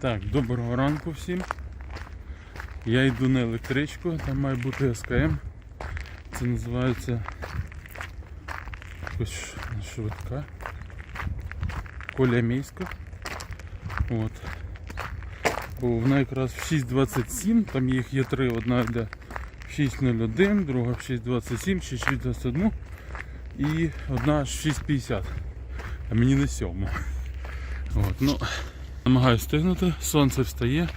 Так, доброго ранку всім. Я йду на електричку, там має бути СКМ. Це називається якось швидка. Коля Мійська. От. Бо вона якраз в 6.27, там їх є три, одна йде в 6.01, друга в 6.27, ще 6.21 і одна в 6.50. А мені на сьому. От, ну, намагаюсь встигнути, сонце встає.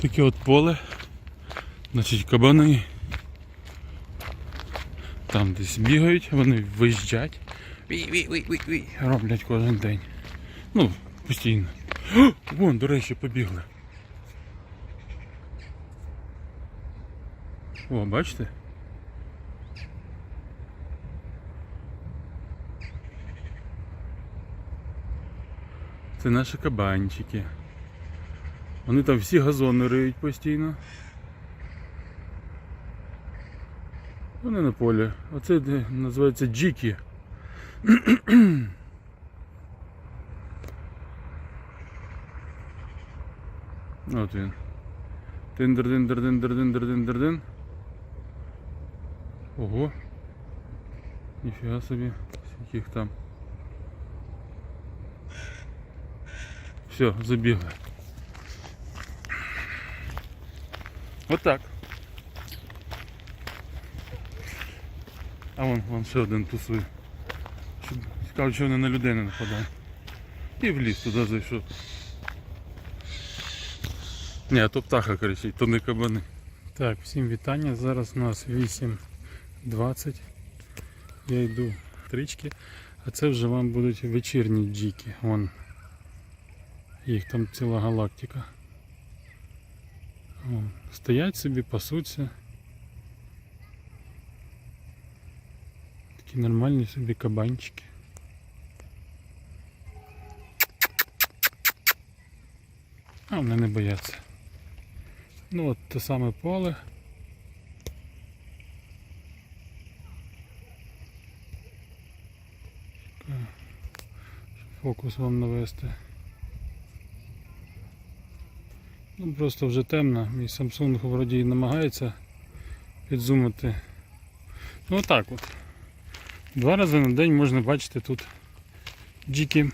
Таке от поле. Значить кабани там десь бігають, вони виїжджать. Роблять кожен день. Ну, постійно. О, вон, до речі, побігли. О, бачите? Це наші кабанчики. Вони там всі газони риють постійно. Вони на полі. Оце називається джікі. От він. Тиндер-диндер-диндер-диндер-диндер-дин. Ого. Ніфіга собі. Їх там. Все, забігли. Отак. А вон, вон ще один тусує. Щоб цікаво, що вони на людей не нападають. І в ліс туди зайшов. Ні, а то птаха кричить, то не кабани. Так, всім вітання. Зараз у нас 8.20. Я йду трички, а це вже вам будуть вечірні джіки. Вон. Їх там ціла галактика. Стоять собі, пасуться. Такі нормальні собі кабанчики. А вони не бояться. Ну от те саме поле. Фокус вам навести. Ну просто вже темно. Мій Samsung вроді намагається підзумити. Ну отак от. Два рази на день можна бачити тут джіки.